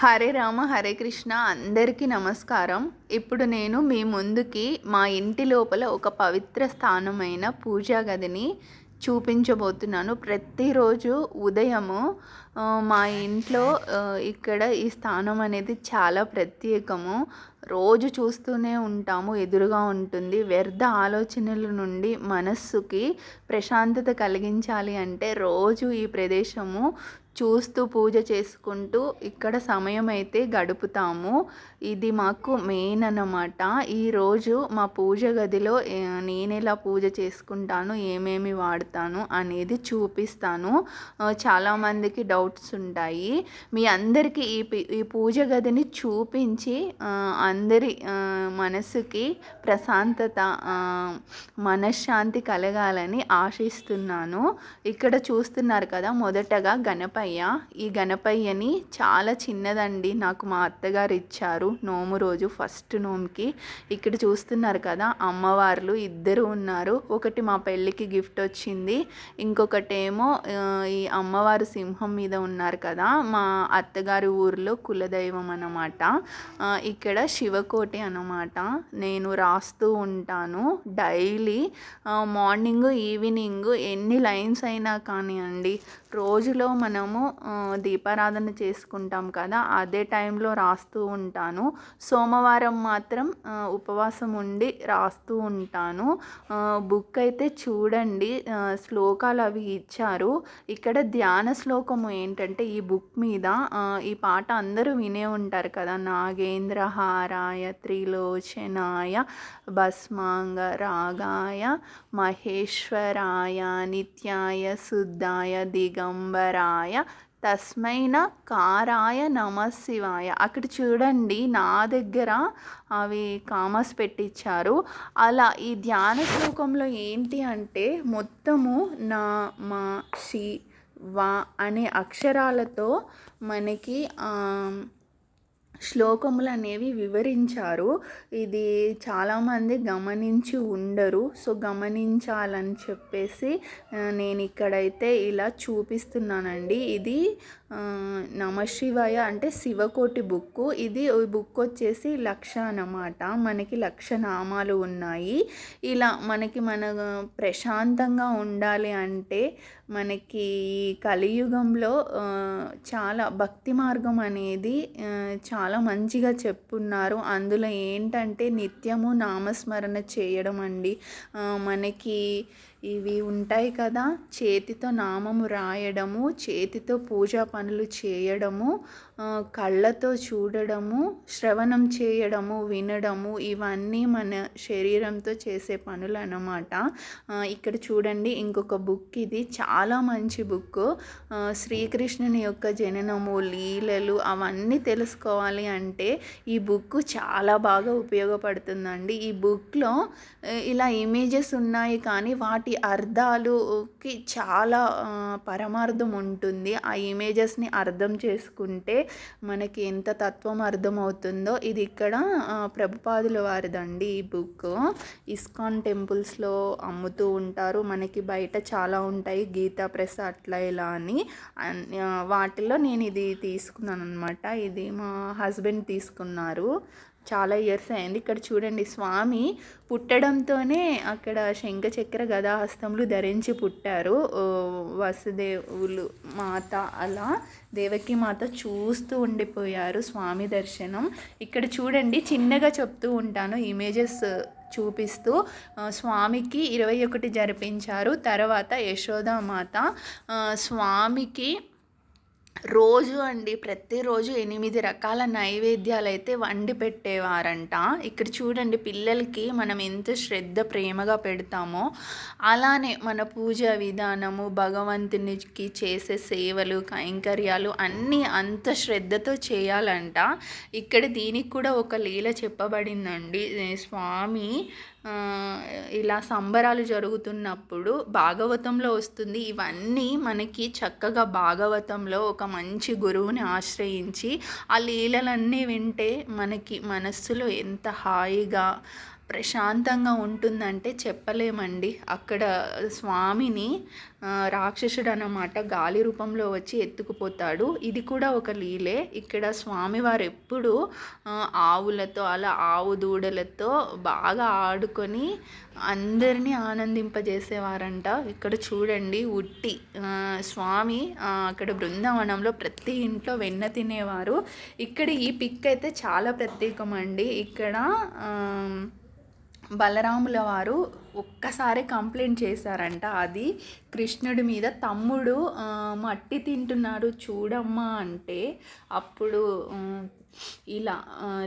హరే రామ హరే కృష్ణ అందరికీ నమస్కారం. ఇప్పుడు నేను మీ ముందుకి మా ఇంటి లోపల ఒక పవిత్ర స్థానమైన పూజా గదిని చూపించబోతున్నాను. ప్రతిరోజు ఉదయము మా ఇంట్లో ఇక్కడ ఈ స్థానం అనేది చాలా ప్రత్యేకము. రోజు చూస్తూనే ఉంటాము ఎదురుగా ఉంటుంది. వ్యర్థ ఆలోచనల నుండి మనస్సుకి ప్రశాంతత కలిగించాలి అంటే రోజు ఈ ప్రదేశము చూస్తూ పూజ చేసుకుంటూ ఇక్కడ సమయం అయితే గడుపుతాము. ఇది మాకు మెయిన్ అన్నమాట. ఈరోజు మా పూజ గదిలో నేను ఎలా పూజ చేసుకుంటాను ఏమేమి వాడతాను అనేది చూపిస్తాను. చాలామందికి డౌట్స్ ఉంటాయి. మీ అందరికీ ఈ ఈ పూజ గదిని చూపించి అందరి మనసుకి ప్రశాంతత మనశ్శాంతి కలగాలని ఆశిస్తున్నాను. ఇక్కడ చూస్తున్నారు కదా మొదటగా గణపతి గణపయ్య ఈ గణపయ్యని చాలా చిన్నదండి. నాకు మా అత్తగారు ఇచ్చారు నోము రోజు ఫస్ట్ నోముకి. ఇక్కడ చూస్తున్నారు కదా అమ్మవార్లు ఇద్దరు ఉన్నారు. ఒకటి మా పెళ్ళికి గిఫ్ట్ వచ్చింది. ఇంకొకటేమో ఈ అమ్మవారు సింహం మీద ఉన్నారు కదా మా అత్తగారి ఊర్లో కులదైవం అన్నమాట. ఇక్కడ శివకోటి అన్నమాట. నేను రాస్తూ ఉంటాను డైలీ. మార్నింగ్ ఈవినింగ్ ఎన్ని లైన్స్ అయినా కానివ్వండి రోజులో మనం మనము దీపారాధన చేసుకుంటాం కదా అదే టైంలో రాస్తూ ఉంటాను. సోమవారం మాత్రం ఉపవాసం ఉండి రాస్తూ ఉంటాను. బుక్ అయితే చూడండి శ్లోకాలు అవి ఇచ్చారు. ఇక్కడ ధ్యాన శ్లోకము ఏంటంటే ఈ బుక్ మీద ఈ పాట అందరూ వినే ఉంటారు కదా నాగేంద్రహారాయ త్రిలోచనాయ భస్మాంగ రాగాయ మహేశ్వరాయ నిత్యాయ శుద్ధాయ దిగంబరాయ తస్మైన కారాయ నమశివాయ అక్కడ చూడండి నా దగ్గర అవి కామస్ పెట్టించారు అలా ఈ ధ్యాన శ్లోకంలో ఏంటి అంటే మొత్తము నా మా షి వా అనే అక్షరాలతో మనకి శ్లోకములు అనేవి వివరించారు. ఇది చాలామంది గమనించి ఉండరు. సో గమనించాలని చెప్పేసి నేను ఇక్కడైతే ఇలా చూపిస్తున్నానండి. ఇది ఆ, అంటే శివకోటి బుక్ ఇది ఈ బుక్ వచ్చేసి లక్ష అన్నమాట మనకి లక్ష నామాలు ఉన్నాయి. ఇలా మనకి మన ప్రశాంతంగా ఉండాలి అంటే మనకి కలియుగంలో చాలా భక్తి మార్గం అనేది చాలా మంచిగా చెప్పున్నారు. అందులో ఏంటంటే నిత్యము నామస్మరణ చేయడం అండి. మనకి ఇవి ఉంటాయి కదా. చేతితో నామము రాయడము చేతితో పూజా పనులు చేయడము కళ్ళతో చూడడము శ్రవణం చేయడము వినడము ఇవన్నీ మన శరీరంతో చేసే పనులు అన్నమాట. ఇక్కడ చూడండి ఇంకొక బుక్ ఇది. చాలా మంచి బుక్. శ్రీకృష్ణుని యొక్క జననము లీలలు అవన్నీ తెలుసుకోవాలి అంటే ఈ బుక్ చాలా బాగా ఉపయోగపడుతుందండి. ఈ బుక్లో ఇలా ఇమేజెస్ ఉన్నాయి కానీ వాటి అర్థాలుకి చాలా పరమార్థం ఉంటుంది. ఆ ఇమేజెస్ని అర్థం చేసుకుంటే మనకి ఎంత తత్వం అర్థమవుతుందో ఇది ఇక్కడ ప్రభుపాదుల వారిదండి ఈ బుక్. ఇస్కాన్ టెంపుల్స్లో అమ్ముతూ ఉంటారు. మనకి బయట చాలా ఉంటాయి గీతా ప్రెస్ అట్లా ఇలా అని వాటిలో నేను ఇది తీసుకున్నాను అనమాట ఇది మా హస్బెండ్ తీసుకున్నారు. చాలా ఇయర్స్ అయింది. ఇక్కడ చూడండి స్వామి పుట్టడంతోనే అక్కడ శంఖచక్ర గదాహస్తములు ధరించి పుట్టారు. వసుదేవులు మాత అలా దేవకి మాత చూస్తూ ఉండిపోయారు స్వామి దర్శనం. ఇక్కడ చూడండి చిన్నగా చెప్తూ ఉంటాను ఇమేజెస్ చూపిస్తూ. స్వామికి ఇరవై ఒకటి జరిపించారు తర్వాత యశోదామాత స్వామికి రోజు అండి ప్రతిరోజు ఎనిమిది రకాల నైవేద్యాలు అయితే వండి పెట్టేవారంట. ఇక్కడ చూడండి పిల్లలకి మనం ఎంత శ్రద్ధ ప్రేమగా పెడతామో అలానే మన పూజ విధానము భగవంతునికి చేసే సేవలు కైంకర్యాలు అన్నీ అంత శ్రద్ధతో చేయాలంట. ఇక్కడ దీనికి కూడా ఒక లీల చెప్పబడిందండి. స్వామి ఇలా సంబరాలు జరుగుతున్నప్పుడు భాగవతంలో వస్తుంది. ఇవన్నీ మనకి చక్కగా భాగవతంలో ఒక మంచి గురువుని ఆశ్రయించి ఆ లీలలన్నీ వింటే మనకి మనస్సులో ఎంత హాయిగా ప్రశాంతంగా ఉంటుందంటే చెప్పలేమండి. అక్కడ స్వామిని రాక్షసుడు అన్నమాట గాలి రూపంలో వచ్చి ఎత్తుకుపోతాడు. ఇది కూడా ఒక లీలే. ఇక్కడ స్వామివారు ఎప్పుడు ఆవులతో అలా ఆవు దూడలతో బాగా ఆడుకొని అందరినీ ఆనందింపజేసేవారంట. ఇక్కడ చూడండి ఉట్టి స్వామి అక్కడ బృందావనంలో ప్రతి ఇంట్లో వెన్న తినేవారు. ఇక్కడ ఈ పిక్ అయితే చాలా ప్రత్యేకం అండి ఇక్కడ బలరాముల వారు ఒక్కసారి కంప్లైంట్ చేశారంట. అది కృష్ణుడి మీద తమ్ముడు మట్టి తింటున్నాడు చూడమ్మా అంటే అప్పుడు ఇలా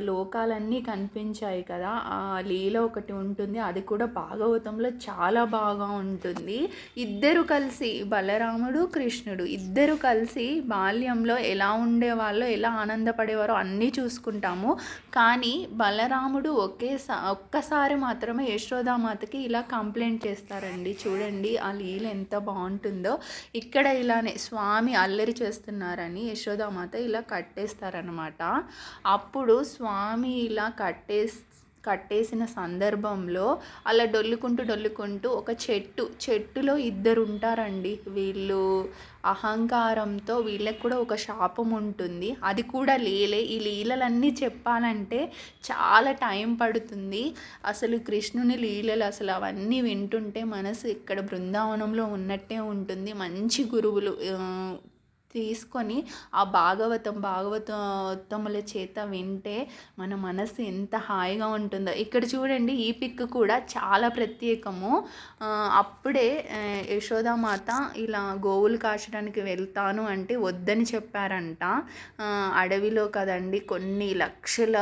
లోకాలన్నీ కనిపించాయి కదా. ఆ లీల ఒకటి ఉంటుంది. అది కూడా భాగవతంలో చాలా బాగా ఉంటుంది. ఇద్దరు కలిసి బలరాముడు కృష్ణుడు ఇద్దరు కలిసి బాల్యంలో ఎలా ఉండేవాళ్ళో ఎలా ఆనందపడేవారో అన్నీ చూసుకుంటాము. కానీ బలరాముడు ఒకేసా ఒక్కసారి మాత్రమే యశోదామాతకి ఇలా కంప్లైంట్ చేస్తారండి. చూడండి ఆ లీల ఎంత బాగుంటుందో. ఇక్కడ ఇలానే స్వామి అల్లరి చేస్తున్నారని యశోదామాత ఇలా కట్టేస్తారనమాట అప్పుడు స్వామి ఇలా కట్టేసి కట్టేసిన సందర్భంలో అలా డొల్లుకుంటూ డొల్లుకుంటూ ఒక చెట్టు చెట్టులో ఇద్దరు ఉంటారండి వీళ్ళు అహంకారంతో వీళ్ళకి కూడా ఒక శాపం ఉంటుంది. అది కూడా లీలే. ఈ లీలలన్నీ చెప్పాలంటే చాలా టైం పడుతుంది. అసలు కృష్ణుని లీలలు అసలు అవన్నీ వింటుంటే మనసు ఇక్కడ బృందావనంలో ఉన్నట్టే ఉంటుంది. మంచి గురువులు తీసుకొని ఆ భాగవతం భాగవతముల చేత వింటే మన మనసు ఎంత హాయిగా ఉంటుందో. ఇక్కడ చూడండి ఈ పిక్ కూడా చాలా ప్రత్యేకము. అప్పుడే యశోదామాత ఇలా గోవులు కాచడానికి వెళ్తాను అంటే వద్దని చెప్పారంట. అడవిలో కదండి కొన్ని లక్షల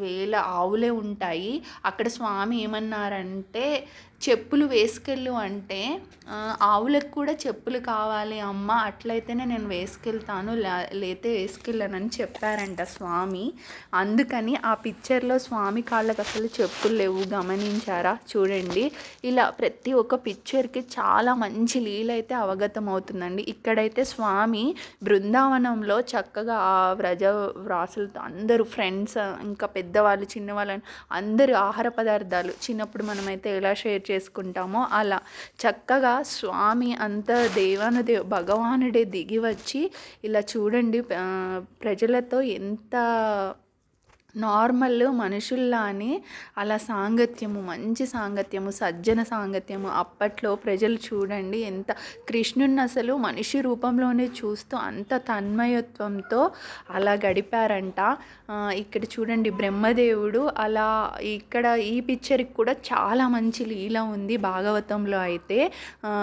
వేల ఆవులే ఉంటాయి. అక్కడ స్వామి ఏమన్నారంటే చెప్పులు వేసుకెళ్ళు అంటే ఆవులకు కూడా చెప్పులు కావాలి అమ్మ అట్లయితేనే నేను వేసుకెళ్తాను లే- లేతే వేసుకెళ్ళనని చెప్పారంట స్వామి. అందుకని ఆ పిక్చర్లో స్వామి కాళ్ళకు అసలు చెప్పులు లేవు గమనించారా? చూడండి. ఇలా ప్రతి ఒక్క పిక్చర్కి చాలా మంచి లీలైతే అవగతం అవుతుందండి ఇక్కడైతే స్వామి బృందావనంలో చక్కగా ఆ వ్రజ వ్రాసులతో అందరూ ఫ్రెండ్స్ ఇంకా పెద్దవాళ్ళు చిన్నవాళ్ళు అందరూ ఆహార పదార్థాలు చిన్నప్పుడు మనమైతే ఎలా షేర్ చేసుకుంటామో అలా. చక్కగా స్వామి అంత దేవానుదే భగవానుడే దిగి వచ్చి ఇలా చూడండి ప్రజలతో ఎంత నార్మల్ మనుషుల్లానే అలా సాంగత్యము మంచి సాంగత్యము సజ్జన సాంగత్యము అప్పట్లో ప్రజలు చూడండి ఎంత కృష్ణుని అసలు మనిషి రూపంలోనే చూస్తూ అంత తన్మయత్వంతో అలా గడిపారంట. ఇక్కడ చూడండి బ్రహ్మదేవుడు అలా ఇక్కడ ఈ పిక్చర్కి కూడా చాలా మంచి లీల ఉంది భాగవతంలో అయితే.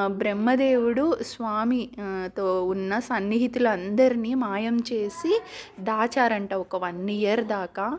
బ్రహ్మదేవుడు స్వామితో ఉన్న సన్నిహితులందరినీ మాయం చేసి దాచారంట ఒక వన్ ఇయర్ దాకా.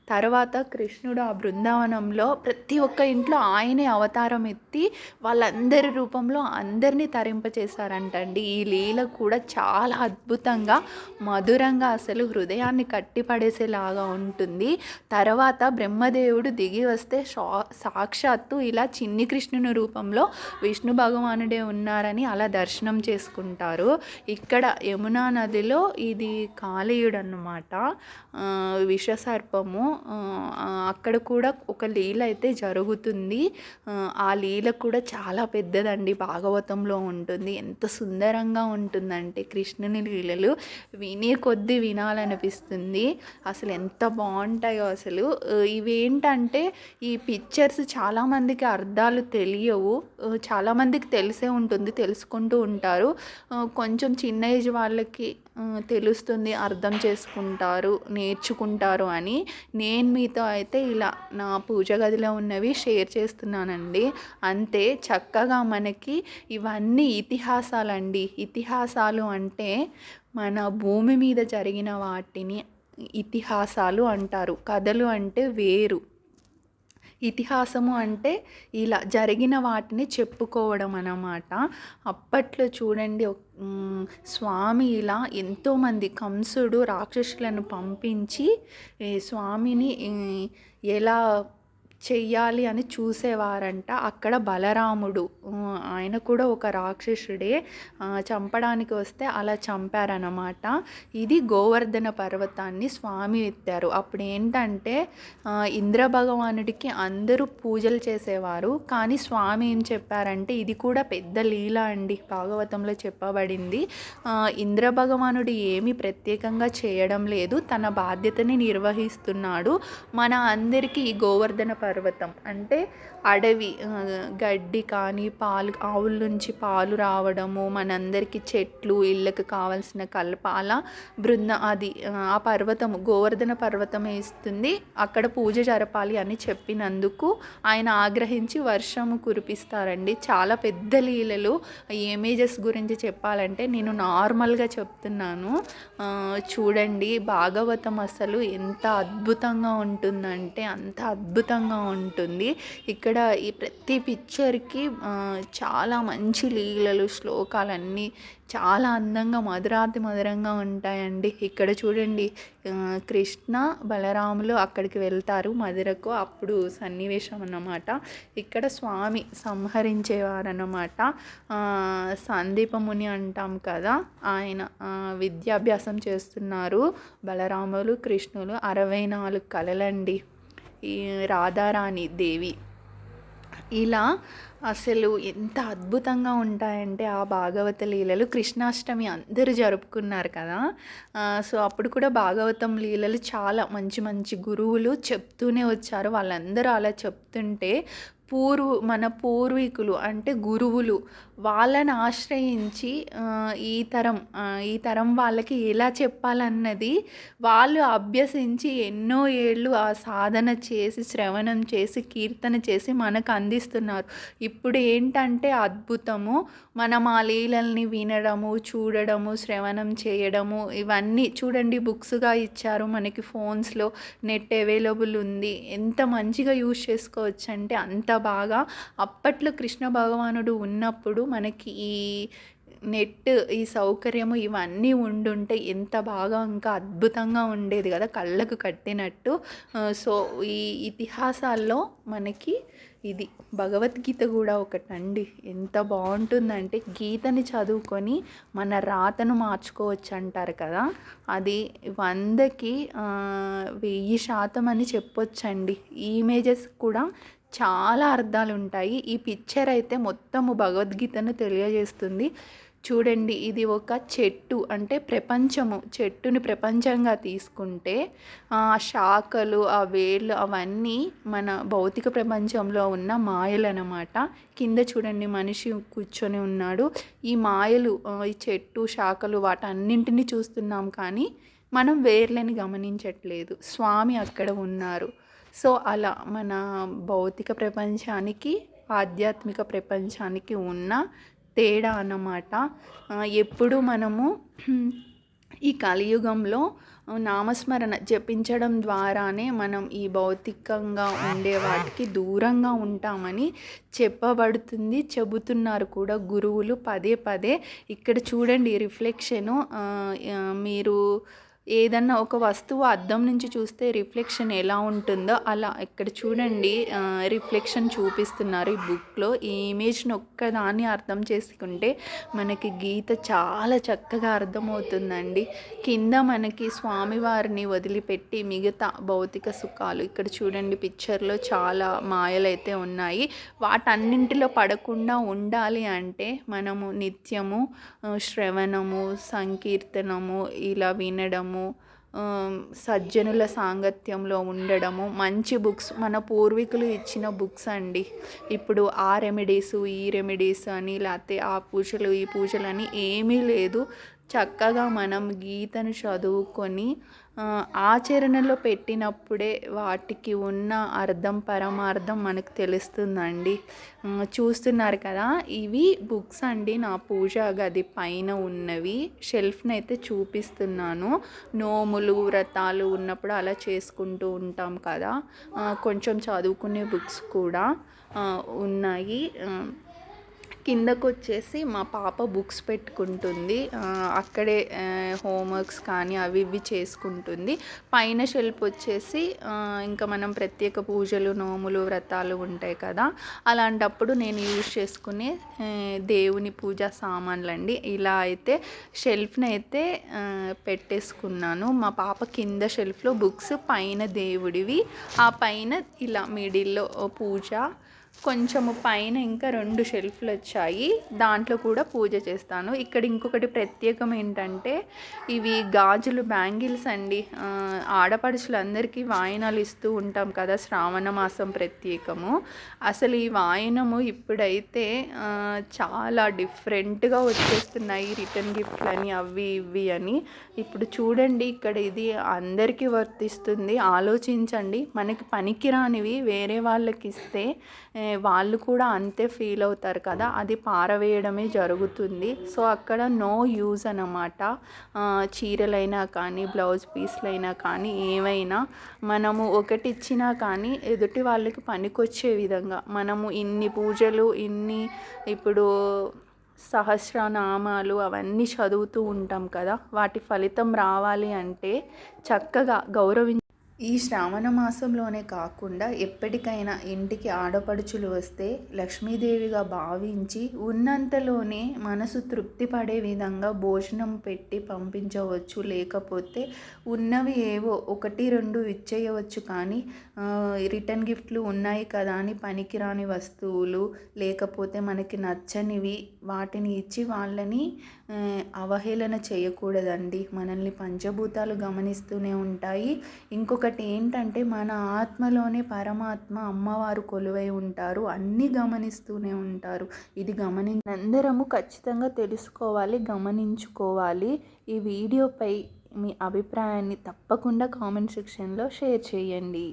తర్వాత కృష్ణుడు ఆ బృందావనంలో ప్రతి ఒక్క ఇంట్లో ఆయనే అవతారం ఎత్తి వాళ్ళందరి రూపంలో అందరినీ తరింపచేశారంటండి. ఈ లీల కూడా చాలా అద్భుతంగా మధురంగా అసలు హృదయాన్ని కట్టిపడేసేలాగా ఉంటుంది. తర్వాత బ్రహ్మదేవుడు దిగి వస్తే సాక్షాత్తు ఇలా చిన్ని కృష్ణుని రూపంలో విష్ణు భగవానుడే ఉన్నారని అలా దర్శనం చేసుకుంటారు. ఇక్కడ యమునా నదిలో ఇది కాళీయుడు అన్నమాట విషసర్పము అక్కడ కూడా ఒక లీల అయితే జరుగుతుంది. ఆ, లీల కూడా చాలా పెద్దదండి. భాగవతంలో ఉంటుంది. ఎంత సుందరంగా ఉంటుందంటే కృష్ణుని లీలలు వినే కొద్దీ వినాలనిపిస్తుంది. అసలు ఎంత బాగుంటాయో అసలు. ఇవేంటంటే ఈ పిక్చర్స్ చాలామందికి అర్థాలు తెలియవు. చాలామందికి తెలిసే ఉంటుంది తెలుసుకుంటూ ఉంటారు. కొంచెం చిన్న ఏజ్ వాళ్ళకి తెలుస్తుంది అర్థం చేసుకుంటారు నేర్చుకుంటారు అని నేను మీతో అయితే ఇలా నా పూజ గదిలో ఉన్నవి షేర్ చేస్తున్నానండి. అంతే చక్కగా మనకి ఇవన్నీ ఇతిహాసాలండి. ఇతిహాసాలు అంటే మన భూమి మీద జరిగిన వాటిని ఇతిహాసాలు అంటారు. కథలు అంటే వేరు. ఇతిహాసము అంటే ఇలా జరిగిన వాటిని చెప్పుకోవడం అన్నమాట. అప్పట్లో చూడండి స్వామి ఇలా ఎంతోమంది కంసుడు రాక్షసులను పంపించి స్వామిని ఎలా చెయ్యాలి అని చూసేవారంట. అక్కడ బలరాముడు ఆయన కూడా ఒక రాక్షసుడే. చంపడానికి వస్తే అలా చంపారనమాట ఇది గోవర్ధన పర్వతాన్ని స్వామి ఎత్తారు. అప్పుడు ఏంటంటే ఇంద్ర భగవానుడికి అందరూ పూజలు చేసేవారు. కానీ స్వామి ఏం చెప్పారంటే ఇది కూడా పెద్ద లీల అండి భాగవతంలో చెప్పబడింది. ఇంద్ర భగవానుడు ఏమీ ప్రత్యేకంగా చేయడం లేదు. తన బాధ్యతని నిర్వహిస్తున్నాడు. మన అందరికీ ఈ గోవర్ధన పర్వతం పర్వతం. అంటే అడవి గడ్డి కానీ పాలు ఆవుల నుంచి పాలు రావడము మనందరికీ చెట్లు ఇళ్ళకి కావాల్సిన కల్ప అలా బృంద అది ఆ, పర్వతం పర్వతము గోవర్ధన పర్వతం ఇస్తుంది. అక్కడ పూజ జరపాలి అని చెప్పినందుకు ఆయన ఆగ్రహించి వర్షము కురిపిస్తారండి. చాలా పెద్ద లీలలు. ఇమేజెస్ గురించి చెప్పాలంటే నేను నార్మల్గా చెప్తున్నాను. చూడండి భాగవతం అసలు ఎంత అద్భుతంగా ఉంటుందంటే అంత అద్భుతంగా ఉంటుంది. ఇక్కడ ఈ ప్రతి పిక్చర్కి చాలా మంచి లీలలు శ్లోకాలన్నీ చాలా అందంగా మధురాతి మధురంగా ఉంటాయండి. ఇక్కడ చూడండి కృష్ణ బలరాములు అక్కడికి వెళ్తారు మధురకు అప్పుడు సన్నివేశం అన్నమాట. ఇక్కడ స్వామి సంహరించేవారన్నమాట. సందీపముని అంటాం కదా ఆయన విద్యాభ్యాసం చేస్తున్నారు. బలరాములు కృష్ణులు అరవై నాలుగు కళలండి రాధారాణి దేవి. ఇలా అసలు ఎంత అద్భుతంగా ఉంటాయంటే ఆ భాగవత లీలలు కృష్ణాష్టమి అందరూ జరుపుకున్నారు కదా. సో అప్పుడు కూడా భాగవతం లీలలు చాలా మంచి మంచి గురువులు చెప్తూనే వచ్చారు. వాళ్ళందరూ అలా చెప్తుంటే పూర్వ మన పూర్వీకులు అంటే గురువులు వాళ్ళని ఆశ్రయించి ఈ తరం ఈ తరం వాళ్ళకి ఎలా చెప్పాలన్నది వాళ్ళు అభ్యసించి ఎన్నో ఏళ్ళు ఆ సాధన చేసి శ్రవణం చేసి కీర్తన చేసి మనకు అందిస్తున్నారు. ఇప్పుడు ఏంటంటే అద్భుతము. మనం ఆ లీలల్ని వినడము చూడడము శ్రవణం చేయడము ఇవన్నీ చూడండి బుక్స్గా ఇచ్చారు మనకి ఫోన్స్లో. నెట్ అవైలబుల్ ఉంది. ఎంత మంచిగా యూజ్ చేసుకోవచ్చు అంటే అంత బాగా. అప్పట్లో కృష్ణ భగవానుడు ఉన్నప్పుడు మనకి ఈ నెట్ ఈ సౌకర్యము ఇవన్నీ ఉండుంటే ఎంత బాగా ఇంకా అద్భుతంగా ఉండేది కదా కళ్ళకు కట్టినట్టు. సో ఈ ఇతిహాసాల్లో మనకి ఇది భగవద్గీత కూడా ఒకటండి. ఎంత బాగుంటుందంటే గీతని చదువుకొని మన రాతను మార్చుకోవచ్చు అంటారు కదా. అది వందకి వెయ్యి శాతం అని చెప్పొచ్చండి. ఈ ఇమేజెస్ కూడా చాలా అర్థాలు ఉంటాయి ఈ పిక్చర్ అయితే మొత్తము భగవద్గీతను తెలియజేస్తుంది. చూడండి ఇది ఒక చెట్టు. అంటే ప్రపంచము చెట్టుని ప్రపంచంగా తీసుకుంటే ఆ శాఖలు ఆ వేళ్ళు అవన్నీ మన భౌతిక ప్రపంచంలో ఉన్న మాయలు అన్నమాట కింద చూడండి మనిషి కూర్చొని ఉన్నాడు. ఈ మాయలు ఈ చెట్టు శాఖలు వాటన్నింటినీ చూస్తున్నాం కానీ మనం వేర్లని గమనించట్లేదు. స్వామి అక్కడ ఉన్నారు. సో అలా మన భౌతిక ప్రపంచానికి ఆధ్యాత్మిక ప్రపంచానికి ఉన్న తేడా అన్నమాట. ఎప్పుడు మనము ఈ కలియుగంలో నామస్మరణ జపించడం ద్వారానే మనం ఈ భౌతికంగా ఉండే వాటికి దూరంగా ఉంటామని చెప్పబడుతుంది చెబుతున్నారు కూడా గురువులు. పదే పదే ఇక్కడ చూడండి రిఫ్లెక్షను. మీరు ఏదన్నా ఒక వస్తువు అద్దం నుంచి చూస్తే రిఫ్లెక్షన్ ఎలా ఉంటుందో అలా ఇక్కడ చూడండి రిఫ్లెక్షన్ చూపిస్తున్నారు ఈ బుక్లో. ఈ ఇమేజ్ని ఒక్కదాన్ని అర్థం చేసుకుంటే మనకి గీత చాలా చక్కగా అర్థమవుతుందండి. కింద మనకి స్వామివారిని వదిలిపెట్టి మిగతా భౌతిక సుఖాలు ఇక్కడ చూడండి పిక్చర్లో చాలా మాయలైతే ఉన్నాయి. వాటన్నింటిలో పడకుండా ఉండాలి అంటే మనము నిత్యము శ్రవణము సంకీర్తనము ఇలా వినడము ఆ, సజ్జనుల సాంగత్యంలో ఉండడము మంచి బుక్స్ మన పూర్వీకులు ఇచ్చిన బుక్స్ అండి. ఇప్పుడు ఆ రెమెడీస్ ఈ రెమెడీస్ అని లేకపోతే ఆ పూజలు ఈ పూజలు అని ఏమీ లేదు. చక్కగా మనం గీతను చదువుకొని ఆచరణలో పెట్టినప్పుడే వాటికి ఉన్న అర్థం పరమార్థం మనకు తెలుస్తుందండి. చూస్తున్నారు కదా ఇవి బుక్స్ అండి నా పూజా గది పైన ఉన్నవి. షెల్ఫ్ని అయితే చూపిస్తున్నాను. నోములు వ్రతాలు ఉన్నప్పుడు అలా చేసుకుంటూ ఉంటాం కదా. కొంచెం చదువుకునే బుక్స్ కూడా ఉన్నాయి. కిందకు వచ్చేసి మా పాప బుక్స్ పెట్టుకుంటుంది. అక్కడే హోంవర్క్స్ కానీ అవి ఇవి చేసుకుంటుంది. పైన షెల్ఫ్ వచ్చేసి ఇంకా మనం ప్రత్యేక పూజలు నోములు వ్రతాలు ఉంటాయి కదా. అలాంటప్పుడు నేను యూజ్ చేసుకునే దేవుని పూజా సామాన్లు అండి ఇలా అయితే షెల్ఫ్ని అయితే పెట్టేసుకున్నాను. మా పాప కింద షెల్ఫ్లో బుక్స్ పైన దేవుడివి. ఆ పైన ఇలా మిడిల్లో పూజ కొంచెము పైన ఇంకా రెండు షెల్ఫ్లు వచ్చాయి. దాంట్లో కూడా పూజ చేస్తాను. ఇక్కడ ఇంకొకటి ప్రత్యేకం ఏంటంటే ఇవి గాజులు బ్యాంగిల్స్ అండి. ఆడపడుచులందరికీ వాయినాలు ఇస్తూ ఉంటాం కదా శ్రావణ మాసం ప్రత్యేకము. అసలు ఈ వాయనము ఇప్పుడైతే చాలా డిఫరెంట్గా వచ్చేస్తున్నాయి. రిటర్న్ గిఫ్ట్లని అవి ఇవి అని. ఇప్పుడు చూడండి ఇక్కడ ఇది అందరికీ వర్తిస్తుంది. ఆలోచించండి మనకి పనికిరానివి వేరే వాళ్ళకి ఇస్తే వాళ్ళు కూడా అంతే ఫీల్ అవుతారు కదా అది పారవేయడమే జరుగుతుంది. సో అక్కడ నో యూజ్ అన్నమాట. చీరలైనా కానీ బ్లౌజ్ పీస్లైనా కానీ ఏవైనా మనము ఒకటి ఇచ్చినా కానీ ఎదుటి వాళ్ళకి పనికొచ్చే విధంగా మనము ఇన్ని పూజలు ఇన్ని ఇప్పుడు సహస్రనామాలు అవన్నీ చదువుతూ ఉంటాం కదా వాటి ఫలితం రావాలి అంటే చక్కగా గౌరవించ ఈ శ్రావణ మాసంలోనే కాకుండా ఎప్పటికైనా ఇంటికి ఆడపడుచులు వస్తే లక్ష్మీదేవిగా భావించి ఉన్నంతలోనే మనసు తృప్తి పడే విధంగా భోజనం పెట్టి పంపించవచ్చు. లేకపోతే ఉన్నవి ఏవో ఒకటి రెండు ఇచ్చేయవచ్చు. కానీ రిటర్న్ గిఫ్ట్లు ఉన్నాయి కదా అని పనికిరాని వస్తువులు లేకపోతే మనకి నచ్చనివి వాటిని ఇచ్చి వాళ్ళని అవహేళన చేయకూడదండి. మనల్ని పంచభూతాలు గమనిస్తూనే ఉంటాయి. ఇంకొకటి ఏంటంటే మన ఆత్మలోనే పరమాత్మ అమ్మవారు కొలువై ఉంటారు. అన్నీ గమనిస్తూనే ఉంటారు. ఇది గమని అందరము ఖచ్చితంగా తెలుసుకోవాలి గమనించుకోవాలి. ఈ వీడియోపై మీ అభిప్రాయాన్ని తప్పకుండా కామెంట్ సెక్షన్లో షేర్ చేయండి.